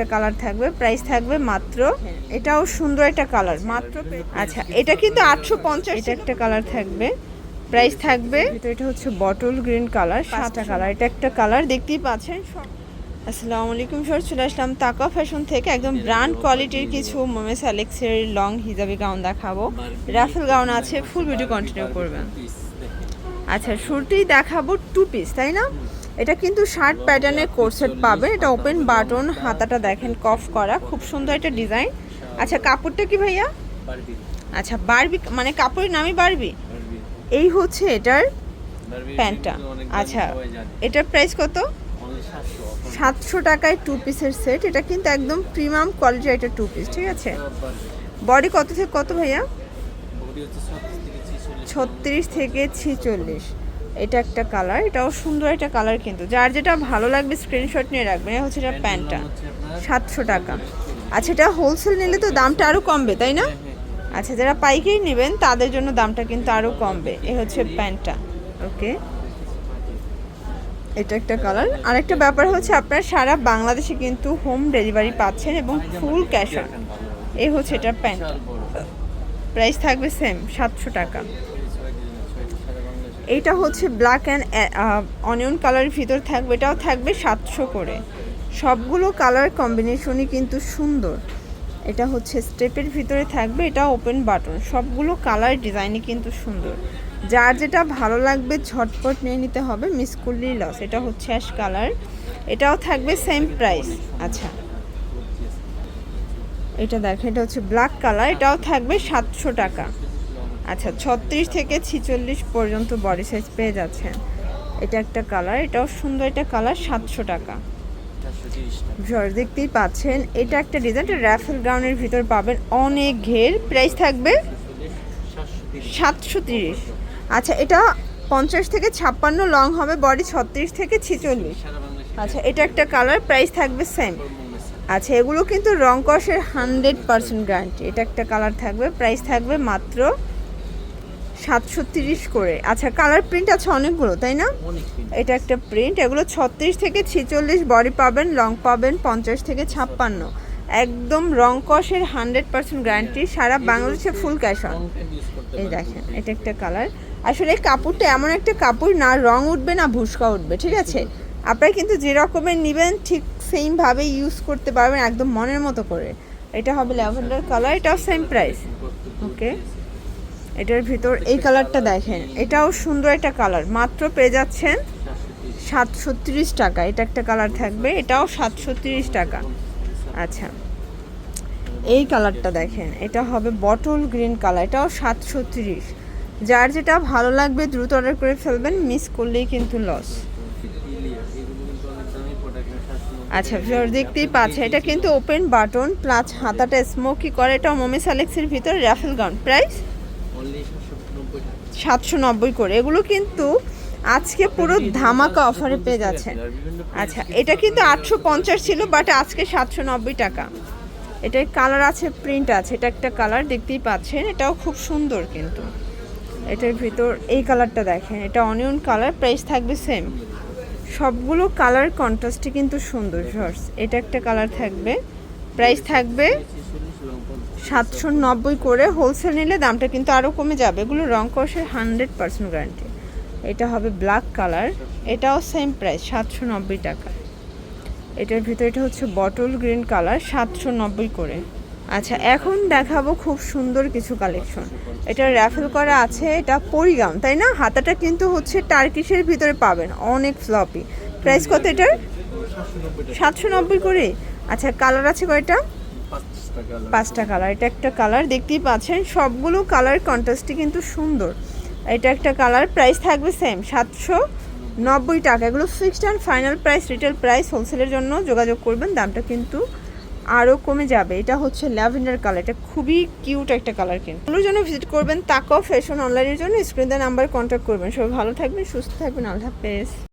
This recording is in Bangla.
একটা কালার থাকবে প্রাইস থাকবে মাত্র এটাও সুন্দর একটা কালার মাত্র আচ্ছা এটা কিন্তু আটশো পঞ্চাশ এটা একটা কালার থাকবে প্রাইস থাকবে তো এটা হচ্ছে বটল গ্রিন কালার সাতটা কালার এটা একটা কালার দেখতেই পাচ্ছেন আসসালামু আলাইকুম স্যার চলে আসলাম তাকা ফ্যাশন থেকে একদম ব্র্যান্ড কোয়ালিটির কিছু মোমেস অ্যালেক্সের লং হিজাবি গাউন দেখাবো। রাফেল গাউন আছে ফুল ভিডিও কন্টিনিউ করবেন। আচ্ছা শুরুতেই দেখাবো টু পিস তাই না? এটা কিন্তু শার্ট প্যাটার্নের কোর্সেট পাবে। এটা ওপেন বাটন হাতাটা দেখেন কফ করা। খুব সুন্দর একটা ডিজাইন। আচ্ছা কাপড়টা কি ভাইয়া? আচ্ছা বারবি মানে কাপড়ের নামই বারবি? এই হচ্ছে এটার প্যান্টটা। আচ্ছা এটার প্রাইস কত? সাতশো টাকায় টু পিসের সেট এটা কিন্তু একদম প্রিমিয়াম কোয়ালিটির একটা টু পিস ঠিক আছে? বডি কত থেকে কত ভাইয়া? ছত্রিশ থেকে ছিচল্লিশ। এটা একটা কালার এটাও সুন্দর একটা কালার কিন্তু। যার যেটা ভালো লাগবে স্ক্রিনশট নিয়ে রাখবেন হচ্ছে এটা প্যান্টটা। সাতশো টাকা। আচ্ছা এটা হোলসেল নিলে তো দামটা আরও কমবে তাই না? আচ্ছা যারা পাইকারি নেবেন তাদের জন্য দামটা কিন্তু আরও কমবে। এ হচ্ছে প্যান্টটা। ওকে। এটা একটা কালার আরেকটা ব্যাপার হচ্ছে আপনারা সারা বাংলাদেশে কিন্তু হোম ডেলিভারি পাচ্ছেন এবং ফুল ক্যাশ অন এই হচ্ছে এটা প্যান্ট প্রাইস থাকবে সেম সাতশো টাকা। এইটা হচ্ছে ব্ল্যাক অ্যান্ড অনিয়ন কালারের ভিতর থাকবে, এটাও থাকবে সাতশো করে। সবগুলো কালার কম্বিনেশনই কিন্তু সুন্দর। এটা হচ্ছে স্টেপের ভিতরে থাকবে, এটা ওপেন বাটন সবগুলো কালার ডিজাইনই কিন্তু সুন্দর। যার যেটা ভালো লাগবে ঝটপট নিয়ে নিতে হবে মিস করলেই লস এটা হচ্ছে অ্যাশ কালার এটাও থাকবে সেম প্রাইস আচ্ছা। এটা দেখেন, এটা হচ্ছে ব্ল্যাক কালার এটাও থাকবে সাতশো টাকা। আচ্ছা ছত্রিশ থেকে ছিচল্লিশ পর্যন্ত বডি সাইজ পেয়ে যাচ্ছেন। এটা একটা কালার এটাও সুন্দর একটা কালার সাতশো টাকা। ভিউয়ার্স দেখতেই পাচ্ছেন, এটা একটা ডিজাইন র্যাফেল গাউনের ভিতর পাবেন অনেক ঘের। প্রাইস থাকবে সাতশো তিরিশ। আচ্ছা এটা পঞ্চাশ থেকে ছাপ্পান্ন লং হবে বডি ছত্রিশ থেকে ছিচল্লিশ। আচ্ছা এটা একটা কালার প্রাইস থাকবে সেম আচ্ছা এগুলো কিন্তু রং কষের হান্ড্রেড পার্সেন্ট গ্যারান্টি এটা একটা কালার থাকবে প্রাইস থাকবে মাত্র সাতশো তিরিশ করে। আচ্ছা কালার প্রিন্ট আছে অনেকগুলো তাই না? এটা একটা প্রিন্ট এগুলো ছত্রিশ থেকে ছিচল্লিশ বডি পাবেন লং পাবেন পঞ্চাশ থেকে ছাপ্পান্ন। একদম রং কষের হান্ড্রেড পার্সেন্ট গ্যারান্টি সারা বাংলাদেশে ফুল ক্যাশ অন এই দেখেন এটা একটা কালার আসলে এই কাপড়টা এমন একটা কাপড় না রং উঠবে না ভুসকা উঠবে ঠিক আছে? আপনারা কিন্তু যে রকমের নেবেন ঠিক সেমভাবে ইউজ করতে পারবেন একদম মনের মতো করে। এটা হবে ল্যাভেন্ডার কালার এটাও সেম প্রাইস ওকে এটার ভিতর এই কালারটা দেখেন। এটাও সুন্দর একটা কালার। মাত্র পেয়ে যাচ্ছেন সাতশো টাকা। এটা একটা কালার থাকবে, এটাও সাতশো টাকা। আচ্ছা। এই কালারটা দেখেন, এটা হবে বটল গ্রিন কালার, এটাও সাতশো যার যেটা ভালো লাগবে দ্রুত অর্ডার করে ফেলবেন, মিস করলেই কিন্তু লস। আচ্ছা ভিউয়ার, দেখতেই পাচ্ছে এটা কিন্তু ওপেন বাটন, প্লাস হাতাটা স্মোকি করে এটা মোমিস অ্যালেক্সের ভিতর র্যাফেল গাউন। প্রাইস? সাতশো নব্বই করে। এগুলো কিন্তু আজকে পুরো ধামাকা অফারে পেয়ে যাচ্ছেন। আচ্ছা এটা কিন্তু আটশো পঞ্চাশ ছিল বাট আজকে সাতশো নব্বই টাকা। এটার কালার আছে প্রিন্ট আছে এটা একটা কালার দেখতেই পাচ্ছেন। এটাও খুব সুন্দর কিন্তু। এটার ভিতর এই কালারটা দেখেন এটা অনিয়ন কালার প্রাইস থাকবে সেম সবগুলো কালার কন্ট্রাস্টই কিন্তু সুন্দর শর্টস এটা একটা কালার থাকবে প্রাইস থাকবে সাতশো নব্বই করে হোলসেল নিলে দামটা কিন্তু আরও কমে যাবে। এগুলো রং কষের হান্ড্রেড পার্সেন্ট গ্যারান্টি এটা হবে ব্ল্যাক কালার এটাও সেম প্রাইস সাতশো নব্বই টাকা। এটার ভিতরে এটা হচ্ছে বটল গ্রিন কালার সাতশো নব্বই করে। আচ্ছা এখন দেখাবো খুব সুন্দর কিছু কালেকশন এটা র্যাফেল করা আছে, এটা পরিগাম, তাই না? হাতাটা কিন্তু হচ্ছে টার্কিশের ভিতরে পাবেন, অনেক ফ্লপি প্রাইস কত এটার? সাতশো নব্বই করে। আচ্ছা কালার আছে কয়টা? পাঁচটা কালার এটা একটা কালার দেখতেই পাচ্ছেন, সবগুলো কালার কন্ট্রাস্টই কিন্তু সুন্দর। এটা একটা কালার প্রাইস থাকবে সেম সাতশো নব্বই টাকা। এগুলো fixed and final price retail price হোলসেলের জন্য যোগাযোগ করবেন, দামটা কিন্তু আরও কমে যাবে। এটা হচ্ছে ল্যাভেন্ডার কালার এটা খুবই কিউট একটা কালার কিন্তু। ওগুলোর জন্য ভিজিট করবেন, তাকাও ফ্যাশন অনলাইনের জন্য স্ক্রিন নাম্বার কন্ট্যাক্ট করবেন। সবাই ভালো থাকবেন, সুস্থ থাকবেন, আল্লাহ